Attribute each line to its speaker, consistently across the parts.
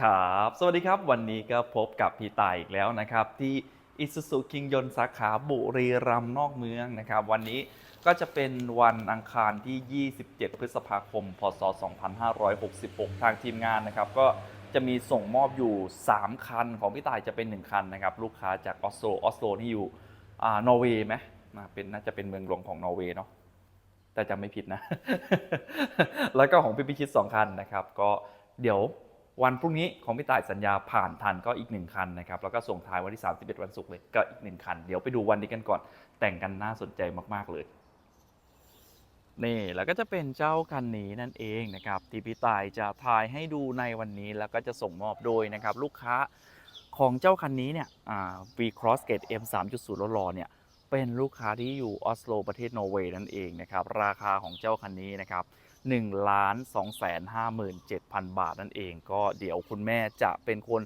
Speaker 1: ครับ สวัสดีครับ วันนี้ก็พบกับพี่ตายอีกแล้วนะครับ ที่อิสุสุคิงยนสาขาบุรีรัมย์นอกเมืองนะครับ วันนี้ก็จะเป็นวันอังคารที่ 27 พฤษภาคม พศ 2566 ทางทีมงานนะครับ ก็จะมีส่งมอบอยู่ 3 คันของพี่ตายจะเป็น 1 คันนะครับ ลูกค้าจากออสโลออสโลนี่อยู่อ่านอร์เวย์ไหมเป็นน่าจะเป็นเมืองหลวงของนอร์เวย์เนาะแต่จำไม่ผิดนะ แล้วก็ของพี่พิชิตสองคันนะครับ ก็เดี๋ยว วันพรุ่งนี้ของพี่ต่ายสัญญาผ่านทันก็อีกหนึ่งคันนะครับแล้วก็ส่งท้ายวันที่ 31 วันศุกร์เลยก็อีกหนึ่งคัน เดี๋ยวไปดูวันนี้กันก่อน แต่งกันน่าสนใจมาก ๆ เลยนี่แล้วก็จะเป็นเจ้าคันนี้นั่นเองนะครับที่พี่ต่ายจะทายให้ดูในวันนี้แล้วก็จะส่งมอบโดยนะครับลูกค้าของเจ้าคันนี้เนี่ยอ่า V Cross Gate M 3.0รอเนี่ยเป็นลูกค้าที่อยู่ออสโลประเทศนอร์เวย์นั่นเองนะครับราคาของเจ้าคันนี้นะครับ 1ล้าน2แสน57,000 บาทนั่นเองก็เดี๋ยวคุณแม่จะเป็นคน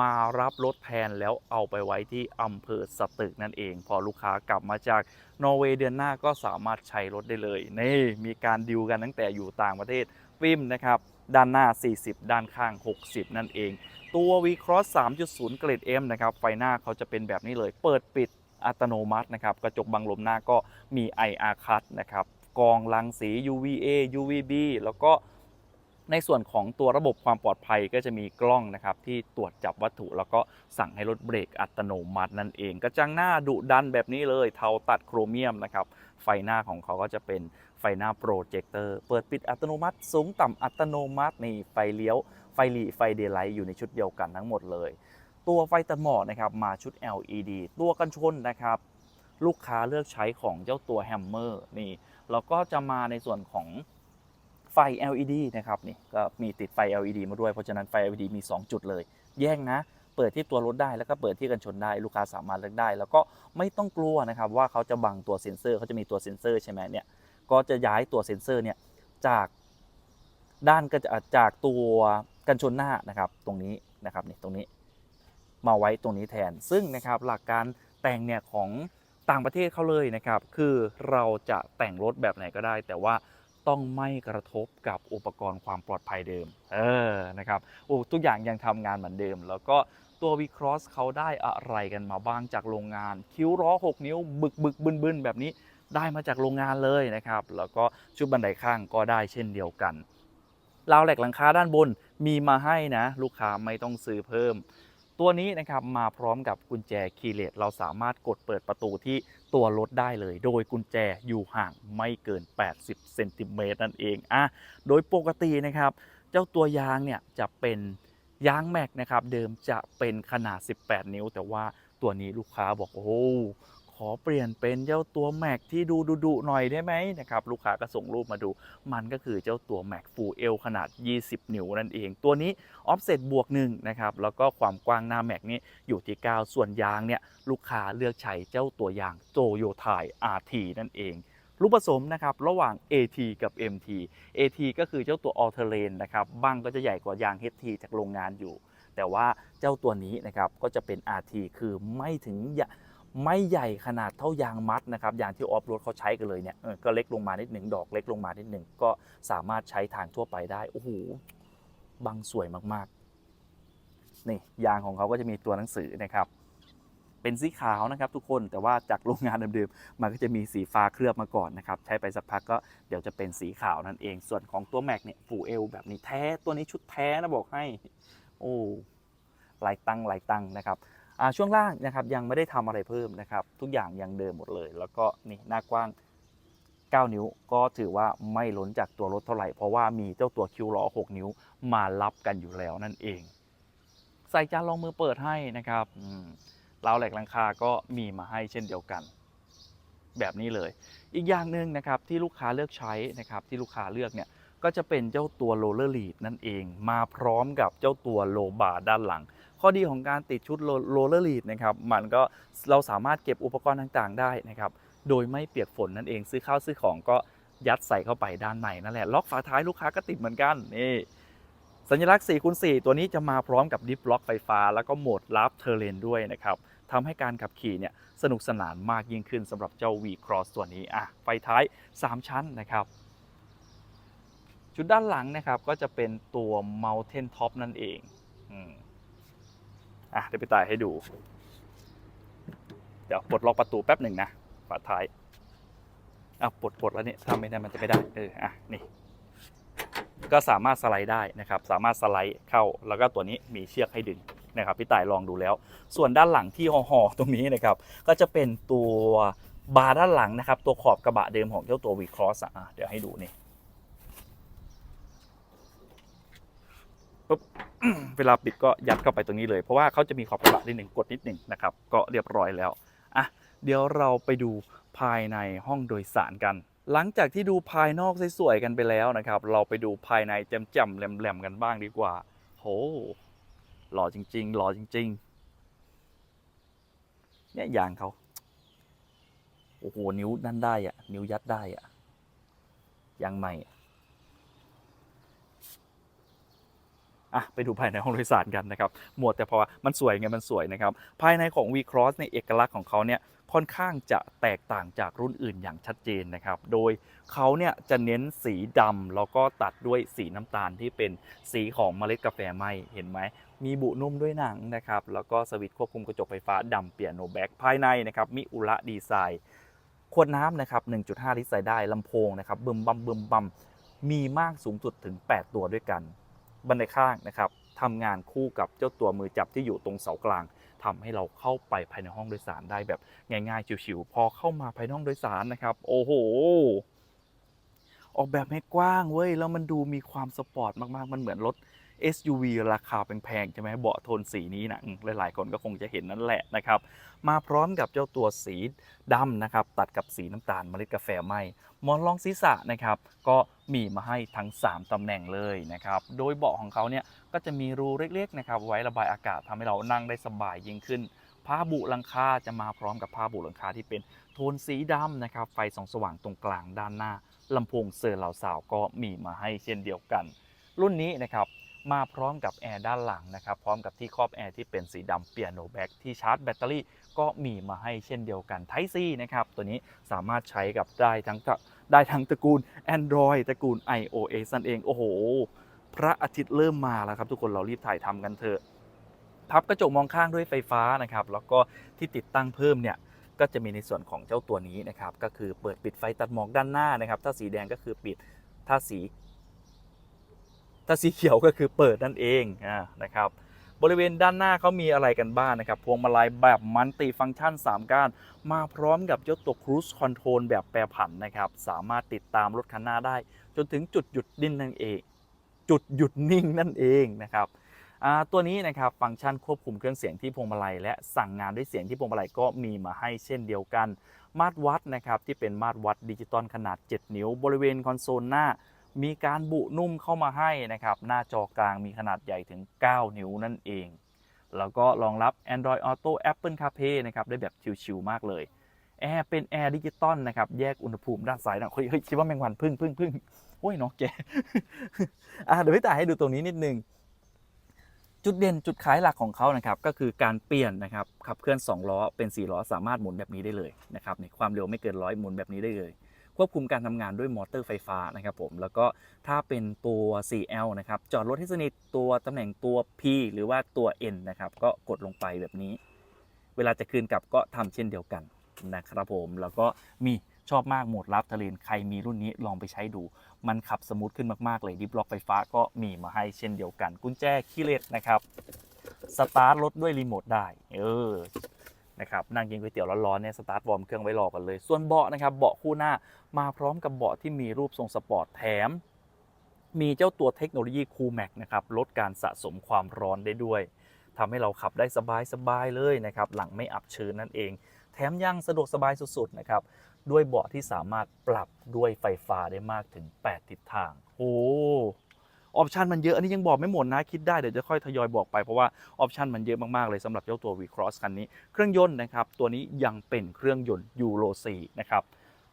Speaker 1: มารับรถแทนแล้วเอาไปไว้ที่อำเภอสตึกนั่นเอง พอลูกค้ากลับมาจากนอร์เวย์เดือนหน้าก็สามารถใช้รถได้เลยนี่มีการดิวกันตั้งแต่อยู่ต่างประเทศฟิล์มนะครับด้านหน้า 40 ด้านข้าง 60 นั่นเอง ตัว V Cross 3.0 เกรด M นะครับ ไฟหน้าเขาจะเป็นแบบนี้เลย เปิดปิดอัตโนมัตินะครับ กระจกบังลมหน้าก็มี IR cut นะครับ กรองรังสี UVA UVB แล้วก็ในส่วนของตัวระบบความปลอดภัยก็จะมีกล้องนะครับ ที่ตรวจจับวัตถุ แล้วก็สั่งให้รถเบรกอัตโนมัตินั่นเอง กระจังหน้าดุดันแบบนี้เลย เทาตัดโครเมียมนะครับ ไฟหน้าของเขาก็จะเป็นไฟหน้าโปรเจคเตอร์เปิดปิดอัตโนมัติ สูงต่ำอัตโนมัตินี่ไฟเลี้ยว ไฟหลีไฟเดย์ไลท์อยู่ในชุดเดียวกันทั้งหมดเลย ตัวไฟตัดหมอกนะครับมาชุด LED ตัวกันชนนะครับ ลูกค้าเลือกใช้ของเจ้าตัวแฮมเมอร์นี่แล้วก็จะมาในส่วนของไฟ LED นะครับนี่ก็มีติดไฟ LED มาด้วยเพราะฉะนั้นไฟ LED มี 2 จุดเลย แยกนะ เปิดที่ตัวรถได้แล้วก็เปิดที่กันชนได้ ลูกค้าสามารถเลือกได้ แล้วก็ไม่ต้องกลัวนะครับว่าเขาจะบังตัวเซ็นเซอร์เขาจะมีตัวเซ็นเซอร์ใช่ไหมเนี่ยก็จะย้ายตัวเซ็นเซอร์เนี่ยจากด้านก็จะจากตัวกันชนหน้านะครับตรงนี้นะครับนี่ตรงนี้มาไว้ตรงนี้แทนซึ่งนะครับหลักการแต่งเนี่ยของ ต่างประเทศเขาเลยนะครับ คือเราจะแต่งรถแบบไหนก็ได้ แต่ว่าต้องไม่กระทบกับอุปกรณ์ความปลอดภัยเดิม เออ นะครับโอ้ทุกอย่างยังทำงานเหมือนเดิม แล้วก็ตัว V Cross เขาได้อะไรกันมาบ้างจากโรงงาน คิ้วล้อ 6 นิ้ว บึกบึกบึนบึนแบบนี้ได้มาจากโรงงานเลยนะครับ แล้วก็ชุดบันไดข้างก็ได้เช่นเดียวกันราวแหลกหลังคาด้านบนมีมาให้นะ ลูกค้าไม่ต้องซื้อเพิ่ม ตัวนี้นะครับมาพร้อมกับกุญแจคีย์เลสเราสามารถกดเปิดประตูที่ตัวรถได้เลย โดยกุญแจอยู่ห่างไม่เกิน 80เซนติเมตรนั่นเองอะโดยปกตินะครับ เจ้าตัวยางเนี่ยจะเป็นยางแม็กนะครับ เดิมจะเป็นขนาด 18 นิ้ว แต่ว่าตัวนี้ลูกค้าบอกโอ้ อเปลี่ยนเป็นเจ้าตัวแม็กที่ดูดุๆหน่อยได้ไหมนะครับลูกค้าก็ส่งรูปมาดู มันก็คือเจ้าตัวแม็กฟูเอลขนาด 20 นิ้วนั่นเอง ตัวนี้ออฟเซตบวกหนึ่งนะครับแล้วก็ความกว้างหน้าแม็กนี่อยู่ที่ 9 ส่วนยางเนี่ยลูกค้าเลือกใช้เจ้าตัวยางโตโยไทย RT นั่นเองลูกผสมนะครับระหว่าง AT กับ MT AT ก็คือเจ้าตัว All Terrain นะครับบ้างก็จะใหญ่กว่ายาง HT จากโรงงานอยู่ แต่ว่าเจ้าตัวนี้นะครับก็จะเป็น RT คือไม่ถึง ไม่ใหญ่ขนาดเท่ายางมัดนะครับยางที่ออฟโรดเขาใช้กันเลยเนี่ยเออก็เล็กลงมานิดหนึ่งดอกเล็กลงมานิดหนึ่งก็สามารถใช้ทางทั่วไปได้โอ้โหบังสวยมากๆนี่ยางของเขาก็จะมีตัวหนังสือนะครับ เป็นสีขาวนะครับทุกคนแต่ว่าจากโรงงานเดิมๆมันก็จะมีสีฟ้าเคลือบมาก่อนนะครับใช้ไปสักพักก็เดี๋ยวจะเป็นสีขาวนั่นเอง ส่วนของตัวแม็กเนี่ยฟูเอลแบบนี้แท้ตัวนี้ชุดแท้นะบอกให้ โอ้หลายตังค์หลายตังค์นะครับอ่า ช่วงล่างนะครับยังไม่ได้ทำอะไรเพิ่มนะครับ ทุกอย่างยังเดิมหมดเลย แล้วก็นี่หน้ากว้าง 9 นิ้วก็ถือว่าไม่ล้นจากตัวรถเท่าไหร่ เพราะว่ามีเจ้าตัวคิวล้อ6 นิ้วมารับกันอยู่แล้วนั่นเอง ใส่จานรองมือเปิดให้นะครับราวแหลกหลังคาก็มีมาให้เช่นเดียวกัน แบบนี้เลย อีกอย่างหนึ่งนะครับที่ลูกค้าเลือกใช้นะครับที่ลูกค้าเลือกเนี่ยก็จะเป็นเจ้าตัวโรลเลอร์ลีดนั่นเอง มาพร้อมกับเจ้าตัวโลบาร์ด้านหลัง ข้อดีของการติดชุดโรลเลอร์ลีดนะครับมันก็เราสามารถเก็บอุปกรณ์ต่างๆได้นะครับโดยไม่เปียกฝนนั่นเองซื้อข้าวซื้อของก็ยัดใส่เข้าไปด้านในนั่นแหละล็อกฝาท้ายลูกค้าก็ติดเหมือนกันนี่สัญลักษณ์4คูณ4ตัวนี้จะมาพร้อมกับดิฟล็อกไฟฟ้า แล้วก็โหมดลับเทอร์เลนด้วยนะครับทำให้การขับขี่เนี่ยสนุกสนานมากยิ่งขึ้นสำหรับเจ้า V Cross ตัวนี้อะไฟท้าย 3 ชั้นนะครับชุดด้านหลังนะครับก็จะเป็นตัว Mountain Top นั่นเองอืม อะเดี๋ยวไปตายให้ดู เดี๋ยวปลดล็อกประตูแป๊บหนึ่งนะฝาท้ายอะปลดปลดแล้วเนี่ยถ้าไม่ได้มันจะไม่ได้เอออะนี่ ก็สามารถสไลด์ได้นะครับ สามารถสไลด์เข้าแล้วก็ตัวนี้มีเชือกให้ดึงนะครับพี่ต่ายลองดูแล้ว ส่วนด้านหลังที่ห่อๆตรงนี้นะครับ ก็จะเป็นตัวบาร์ด้านหลังนะครับ ตัวขอบกระบะเดิมของเจ้าตัว V Cross อะเดี๋ยวให้ดูนี่ปุ๊บ เวลาปิดก็ยัดเข้าไปตรงนี้เลย เพราะว่าเขาจะมีขอบกระบะนิดหนึ่งกดนิดหนึ่งนะครับ ก็เรียบร้อยแล้วอะเดี๋ยวเราไปดูภายในห้องโดยสารกัน หลังจากที่ดูภายนอกสวยๆกันไปแล้วนะครับ เราไปดูภายในแจ่มๆแหลมๆกันบ้างดีกว่าโหหล่อจริง ๆ หล่อจริง ๆ เนี่ยยางเขาโอ้โหนิ้วนั่นได้อะนิ้วยัดได้อะยางใหม่ อะไปดูภายในห้องโดยสารกันนะครับหมวดแต่พอมันสวยไงมันสวยนะครับ ภายในของ V Cross ในเอกลักษณ์ของเขาเนี่ยค่อนข้างจะแตกต่างจากรุ่นอื่นอย่างชัดเจนนะครับ โดยเขาเนี่ยจะเน้นสีดำแล้วก็ตัดด้วยสีน้ำตาลที่เป็นสีของเมล็ดกาแฟไหมเห็นไหม มีบุนุ่มด้วยหนังนะครับ แล้วก็สวิตช์ควบคุมกระจกไฟฟ้าดำเปียโนแบ็กภายในนะครับ มิอุระดีไซน์ ขวดน้ำนะครับ 1.5 ลิตรใส่ได้ลำโพงนะครับบึมบัมบึมบัมมีมากสูงสุดถึง 8 ตัวด้วยกัน บันไดข้างนะครับทำงานคู่กับเจ้าตัวมือจับที่อยู่ตรงเสากลางทำให้เราเข้าไปภายในห้องโดยสารได้แบบง่ายๆชิวๆพอเข้ามาภายในห้องโดยสารนะครับ โอ้โหออกแบบให้กว้างเว้ยแล้วมันดูมีความสปอร์ตมากๆ มันเหมือนรถ SUV ราคาแพงๆใช่ไหมเบาะโทนสีนี้นะหลายๆคนก็คงจะเห็นนั่นแหละนะครับ มาพร้อมกับเจ้าตัวสีดำนะครับ ตัดกับสีน้ำตาลเมล็ดกาแฟไหมมอนรองศีรษะนะครับ ก็ มีมาให้ทั้ง 3ตำแหน่งเลยนะครับ โดยเบาะของเขาเนี่ยก็จะมีรูเล็กๆนะครับไว้ระบายอากาศทำให้เรานั่งได้สบายยิ่งขึ้น ผ้าบุหลังคาจะมาพร้อมกับผ้าบุหลังคาที่เป็นโทนสีดำนะครับ ไฟส่องสว่างตรงกลางด้านหน้าลำโพงเซอร์เหล่าสาวก็มีมาให้เช่นเดียวกัน รุ่นนี้นะครับ มาพร้อมกับแอร์ด้านหลังนะครับ พร้อมกับที่ครอบแอร์ที่เป็นสีดำเปียโนแบ็กที่ชาร์จแบตเตอรี่ก็มีมาให้เช่นเดียวกัน Type C นะครับ ตัวนี้สามารถใช้กับได้ทั้งได้ทั้งตระกูล Android ตระกูล iOS นั่นเอง โอ้โห พระอาทิตย์เริ่มมาแล้วครับ ทุกคนเรารีบถ่ายทำกันเถอะพับกระจกมองข้างด้วยไฟฟ้านะครับ แล้วก็ที่ติดตั้งเพิ่มเนี่ยก็จะมีในส่วนของเจ้าตัวนี้นะครับ ก็คือเปิดปิดไฟตัดหมอกด้านหน้านะครับ ถ้าสีแดงก็คือปิด ถ้าสี ถ้าสีเขียวก็คือเปิดนั่นเองนะครับบริเวณด้านหน้าเขามีอะไรกันบ้างนะครับ พวงมาลัยแบบมันติฟังก์ชัน 3 ก้าน มาพร้อมกับเจ้าตัว Cruise Control แบบแปรผันนะครับ สามารถติดตามรถคันหน้าได้ จนถึงจุดหยุดดิ้นนั่นเอง จุดหยุดนิ่งนั่นเองนะครับตัวนี้นะครับฟังก์ชันควบคุมเครื่องเสียงที่พวงมาลัย และสั่งงานด้วยเสียงที่พวงมาลัยก็มีมาให้เช่นเดียวกัน มาตรวัดนะครับที่เป็นมาตรวัดดิจิตอลขนาด 7 นิ้ว บริเวณคอนโซลหน้า มีการบุนุ่มเข้ามาให้นะครับ หน้าจอกลางมีขนาดใหญ่ถึง 9 นิ้วนั่นเอง แล้วก็รองรับ Android Auto Apple CarPlay นะครับ ได้แบบชิวๆมากเลยแอร์เป็นแอร์ดิจิตอลนะครับ แยกอุณหภูมิด้านซ้ายนะเฮ้ยคิดว่าแมงวันพึ่งพึ่งพึ่งโอ้ยเนาะแกอะเดี๋ยวพี่ตายให้ดูตรงนี้นิดนึง จุดเด่นจุดขายหลักของเขานะครับ ก็คือการเปลี่ยนนะครับขับเคลื่อน 2 ล้อเป็น 4 ล้อสามารถหมุนแบบนี้ได้เลยนะครับในความเร็วไม่เกินร้อยหมุนแบบนี้ได้เลย ควบคุมการทำงานด้วยมอเตอร์ไฟฟ้านะครับผมแล้วก็ถ้าเป็นตัว 4L นะครับจอดรถให้สนิทตัวตำแหน่งตัว P หรือว่าตัว N นะครับก็กดลงไปแบบนี้ เวลาจะคืนกลับก็ทำเช่นเดียวกันนะครับผมแล้วก็มีชอบมากโหมดลับทะเลนใครมีรุ่นนี้ลองไปใช้ดู มันขับสมูทขึ้นมากๆเลยดิฟล็อกไฟฟ้าก็มีมาให้เช่นเดียวกัน กุญแจคีย์เลสนะครับสตาร์ทรถด้วยรีโมทได้ เออ นะครับนั่งกินก๋วยเตี๋ยวร้อนๆเนี่ยสตาร์ทวอร์มเครื่องไว้รอกันเลย ส่วนเบาะนะครับเบาะคู่หน้ามาพร้อมกับเบาะที่มีรูปทรงสปอร์ตแถม มีเจ้าตัวเทคโนโลยีคูลแม็กนะครับลดการสะสมความร้อนได้ด้วยทำให้เราขับได้สบายๆเลยนะครับหลังไม่อับชื้นนั่นเอง แถมยังสะดวกสบายสุดๆนะครับด้วยเบาะที่สามารถปรับด้วยไฟฟ้าได้มากถึง 8 ทิศทาง โอ้ ออปชันมันเยอะ อันนี้ยังบอกไม่หมดนะคิดได้เดี๋ยวจะค่อยทยอยบอกไปเพราะว่าออปชันมันเยอะมาก ๆ เลยสำหรับเจ้าตัว V-Cross คันนี้ เครื่องยนต์นะครับ ตัวนี้ยังเป็นเครื่องยนต์ยูโร4นะครับ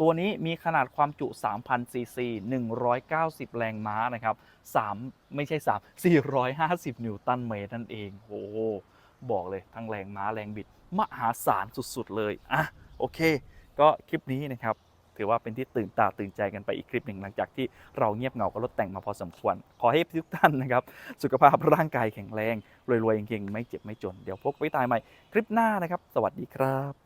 Speaker 1: ตัวนี้มีขนาดความจุ 3,000 ซีซี 190 แรงม้านะครับ 3 ไม่ใช่ 3 450 นิวตันเมตรนั่นเอง โอ้โหบอกเลยทั้งแรงม้าแรงบิด มหาศาลสุด ๆ เลย อะ โอเค ก็คลิปนี้นะครับ ถือว่าเป็นที่ตื่นตาตื่นใจกันไปอีกคลิปหนึ่งหลังจากที่เราเงียบเหงากับรถแต่งมาพอสมควร ขอให้ทุกท่านนะครับ สุขภาพร่างกายแข็งแรง รวยๆเก่งๆไม่เจ็บไม่จน เดี๋ยวพบไว้ตายใหม่คลิปหน้านะครับ สวัสดีครับ